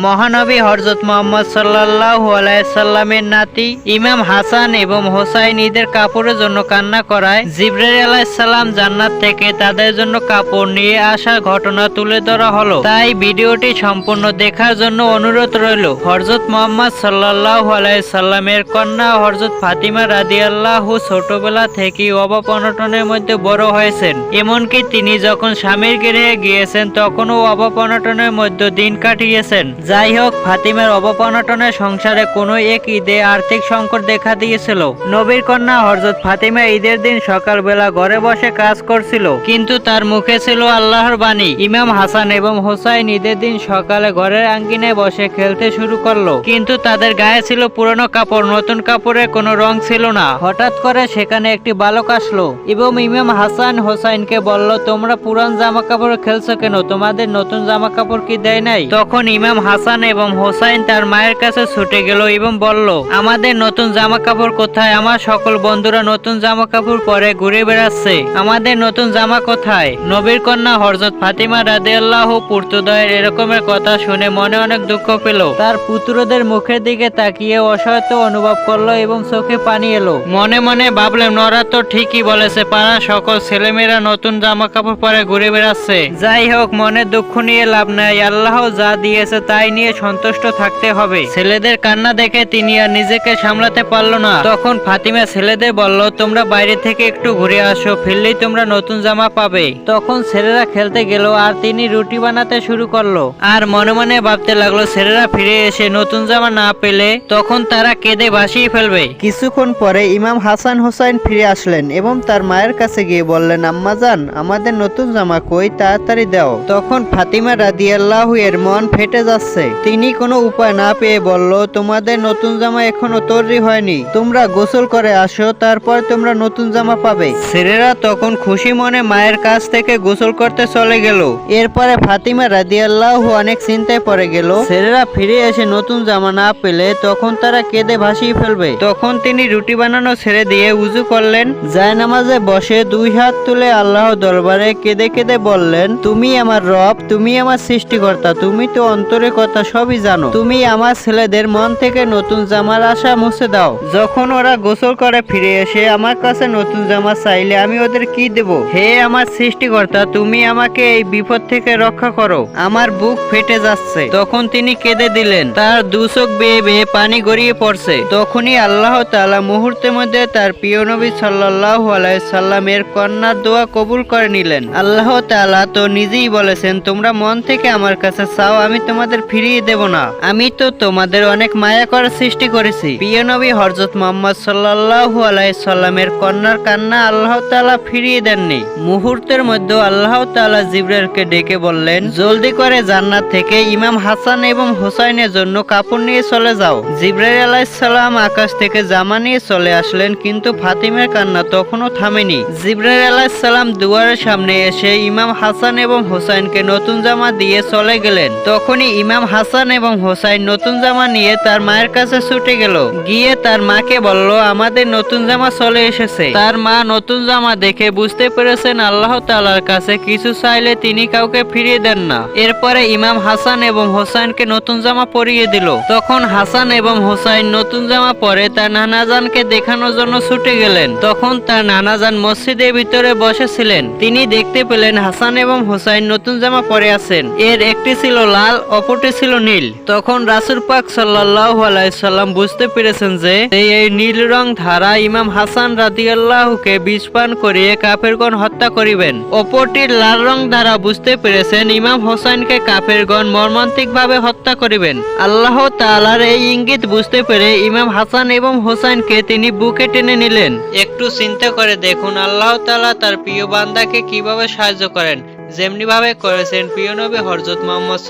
মহানবী হরজত মোহাম্মদ সাল্লাহ আলাইসাল্লামের নাতি ইমাম হাসান এবং হোসাইন ঈদের কাপড়ের জন্য কান্না করায় জিব্রাইল আলাইসাল্লাম জান্নাত থেকে তাদের জন্য কাপড় নিয়ে আসা ঘটনা তুলে ধরা হলো। তাই ভিডিওটি সম্পূর্ণ দেখার জন্য অনুরোধ রইল। হরজত মোহাম্মদ সাল্লাহ আলাইসাল্লামের কন্যা হরজত ফাতিমা রাদিয়াল্লাহু ছোটবেলা থেকে অভাব অনটনের মধ্যে বড় হয়েছেন। এমনকি তিনি যখন স্বামীর গৃহে গিয়েছেন, তখনও অভাব অনটনের মধ্যে দিন কাটিয়েছেন। যাই হোক ফাতিমার অভাব অনটনের সংসারে কোনো এক ঈদে আর্থিক সংকট দেখা দিয়েছিল। নবীর কন্যা হরজত ফাতিমা ঈদের দিন সকালবেলা ঘরে বসে কাজ করছিল। কিন্তু তার মুখে ছিল আল্লাহর বাণী। ইমাম হাসান এবং হোসাইন ঈদের দিন সকালে ঘরের আঙ্গিনায় বসে খেলতে শুরু করল। কিন্তু তাদের গায়ে ছিল পুরনো কাপড়, নতুন কাপড়ের কোনো রং ছিল না। হঠাৎ করে সেখানে একটি বালক আসলো এবং ইমাম হাসান হোসাইনকে বলল, তোমরা পুরান জামা কাপড় খেলছো কেন? তোমাদের নতুন জামা কাপড় কি দেয় নাই? তখন ইমাম হাসান এবং হোসাইন তার মায়ের কাছে ছুটে গেল এবং বলল, আমাদের নতুন জামা কাপড় কোথায়? আমার সকল বন্ধুরা নতুন জামা কাপড় পরে ঘুরে বেড়াচ্ছে। আমাদের নতুন জামা কোথায়? নবীর কন্যা হরজত ফাতিমা রাদিয়াল্লাহ পুর্তুদয়ের এরকমের কথা শুনে মনে অনেক দুঃখ পেল। তার পুত্রদের মুখের দিকে তাকিয়ে অসহায়ত্ব অনুভব করল এবং চোখে পানি এলো। মনে মনে ভাবলেন, নরা তো ঠিকই বলেছে পাড়া সকল ছেলেমেয়েরা নতুন জামা কাপড় পরে ঘুরে বেড়াচ্ছে। যাই হোক মনে দুঃখ নিয়ে লাভ নাই। আল্লাহ যা দিয়েছে তাই নিয়ে সন্তুষ্ট থাকতে হবে। ছেলেদের কান্না দেখে তিনি আর নিজেকে সামলাতে পারল না। তখন ফাতিমা ছেলেদের বলল, তোমরা বাইরে থেকে একটু ঘুরে আসো, ফিরলেই তোমরা নতুন জামা পাবে। তখন ছেলেরা খেলতে গেল আর তিনি রুটি বানাতে শুরু করল। আর মনে মনে ভাবতে লাগল, ছেলেরা ফিরে এসে নতুন জামা না পেলে তখন তারা কেঁদে ভাসিয়ে ফেলবে। কিছুক্ষণ পরে ইমাম হাসান হোসাইন ফিরে আসলেন এবং তার মায়ের কাছে গিয়ে বললেন আম্মাজান আমাদের নতুন জামা কই, তাড়াতাড়ি দাও। তখন ফাতিমা রাদিয়াল্লাহু এর মন ফেটে যাচ্ছে। তিনি কোনো উপায় না পেয়ে বলল, তোমাদের নতুন জামা এখনও তৈরি হয়নি। তোমরা গোসল করে আসো, তারপর তোমরা নতুন জামা পাবে। ছেলেরা তখন খুশি মনে মায়ের কাছ থেকে গোসল করতে চলে গেল। এরপরে ফাতিমা রাদিয়াল্লাহু অনেক চিন্তায় পড়ে গেল। ছেলেরা ফিরে এসে নতুন জামা না পেলে তখন তারা কেঁদে ভাসিয়ে ফেলবে। তখন তিনি রুটি বানানো ছেড়ে দিয়ে উজু করলেন। যায় নামাজে বসে দুই হাত তুলে আল্লাহ দরবারে কেঁদে কেঁদে বললেন, তুমি আমার রব, তুমি আমার সৃষ্টিকর্তা, তুমি তো অন্তরের কথা সবই জানো। তুমি আমার ছেলেদের মন থেকে নতুন জামার আশা মুছে দাও। যখন ওরা গোসল করে ফিরে এসে আমার কাছে নতুন জামা চাইলে আমি ওদের কি দেব? হে আমার সৃষ্টিকর্তা, তুমি আমাকে এই বিপদ থেকে রক্ষা করো। আমার বুক ফেটে যাচ্ছে। তখন তিনি কেঁদে দিলেন। তার দুচোখ বেয়ে বেয়ে পানি গড়িয়ে পড়ছে। তখনই আল্লাহ তাআলা মুহূর্তের মধ্যে তার প্রিয় নবী আলাইহি সাল্লামের কন্যার দোয়া কবুল করে নিলেন। আল্লাহ তাআলা তো নিজেই বলেছেন, তোমরা মন থেকে আমার কাছে চাও, আমি তোমাদের ফিরিয়ে দেব না। আমি তো তোমাদের অনেক মায়া করার সৃষ্টি করেছি। প্রিয় নবী, হযরত মুহাম্মদ সাল্লাল্লাহু আলাইহি সাল্লামের কন্যার কান্না আল্লাহ তাআলা ফিরিয়ে দেননি। মুহূর্তের মধ্যে আল্লাহ তাআলা জিব্রাইলকে ডেকে বললেন, জলদি করে জান্নাত থেকে ইমাম হাসান এবং হোসাইনের জন্য কাপড় নিয়ে চলে যাও। জিব্রাইল আলাইহিস সালাম আকাশ থেকে জামা নিয়ে চলে আসলেন, কিন্তু ফাতিমের কান্না তখনও থামেনি। জিব্রাইল আলাইহিস সালাম দুয়ারের সামনে এসে ইমাম হাসান এবং হোসাইনকে নতুন জামা দিয়ে চলে গেলেন। তখনই ইমাম হাসান এবং হোসাইন নতুন জামা নিয়ে তার মায়ের কাছে ছুটে গেল। গিয়ে তার মাকে বলল, আমাদের নতুন জামা চলে এসেছে। তার মা নতুন জামা দেখে বুঝতে পেরেছেন আল্লাহ তাআলার কাছে কিছু চাইলে তিনি কাউকে ফিরিয়ে দেন না। এরপরে ইমাম হাসান এবং হোসাইনকে নতুন জামা পরিয়ে দিল। তখন হাসান এবং হোসাইন নতুন জামা পরে তার নানাজানকে দেখানোর জন্য ছুটে গেলেন। তখন তার নানাজান মসজিদের ভিতরে বসেছিলেন। তিনি দেখতে পেলেন হাসান এবং হোসাইন নতুন জামা পরে আছেন। এর একটি ছিল লাল, অপরটি ছিল নীল। তখন রাসুল পাক সাল্লাল্লাহু আলাইহি সাল্লাম বুঝতে পেরেছেন যে এই নীল রং ধারা ইমাম হাসান রাদিয়াল্লাহুকে বিষ পান করিয়ে কাফেরগণ হত্যা করিবেন। অপরটির লাল রং ধারা বুঝতে পেরেছেন ইমাম হোসাইনকে কাফেরগণ মর্মান্তিকভাবে হত্যা করিবেন। আল্লাহ তালার এই ইঙ্গিত বুঝতে পেরে ইমাম হাসান এবং হোসাইনকে তিনি বুকে টেনে নিলেন। একটু চিন্তা করে দেখুন, আল্লাহ তাআলা তার প্রিয় বান্দাকে কীভাবে সাহায্য করেন। যেমনি ভাবে করেছেন প্রিয় নবী হযরত মুহাম্মদ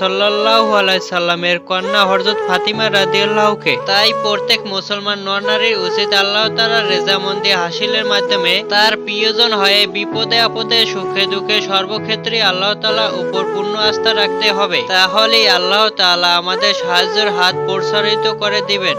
আলাইহি সাল্লামের কন্যা হযরত ফাতিমা রাদিয়াল্লাহুকে। তাই প্রত্যেক মুসলমান নরনারীর উচিত আল্লাহ তাআলার রেজামন্দি হাসিলের মাধ্যমে তার প্রিয়জন হয়ে বিপদে আপদে, সুখে দুঃখে সর্বক্ষেত্রে আল্লাহ তালা উপর পূর্ণ আস্থা রাখতে হবে। তাহলেই আল্লাহ তাআলা আমাদের সাহায্যের হাত প্রসারিত করে দিবেন।